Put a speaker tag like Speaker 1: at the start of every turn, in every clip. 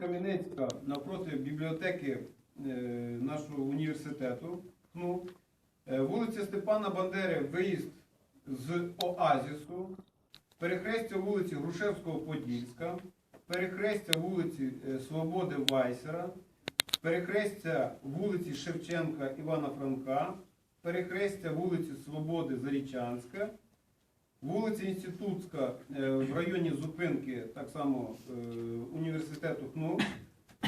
Speaker 1: Кам'янецька навпроти бібліотеки е, нашого університету. Ну, е, вулиця Степана Бандери, виїзд з Оазісу, перехрестя вулиці Грушевського Подільська, перехрестя вулиці е, Свободи Вайсера, перехрестя вулиці Шевченка Івана Франка, перехрестя вулиці Свободи Зарічанська, вулиця Інститутська е, в районі зупинки так само е, університету ХНУ,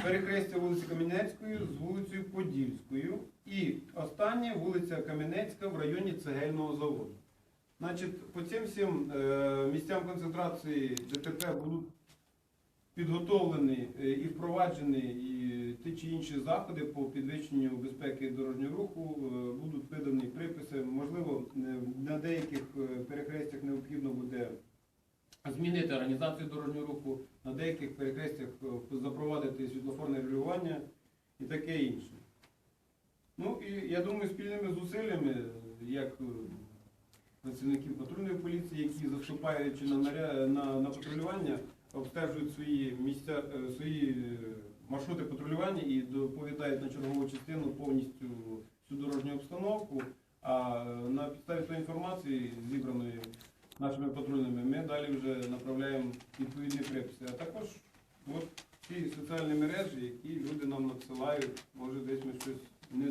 Speaker 1: перехрестя вулиці Кам'янецької з вулицею Подільською і останнє вулиця Кам'янецька в районі цегельного заводу. Значить, по цим всім е, місцям концентрації ДТП будуть підготовлені і впроваджені і ті чи інші заходи по підвищенню безпеки дорожнього руху, будуть видані приписи. Можливо, на деяких перехрестях змінити організацію дорожнього руху, на деяких перехрестях е, запровадити світлофорне регулювання і таке інше. Ну і я думаю, спільними зусиллями, е, як е, працівників патрульної поліції, які заступаючи на, наря- на, на патрулювання, обстежують свої місця, свої маршрути патрулювання і доповідають на чергову частину повністю всю дорожню обстановку. А на підставі тої інформації, зібраної нашими патрульними, ми далі вже направляємо відповідні приписи. А також от ці соціальні мережі, які люди нам надсилають, може десь ми щось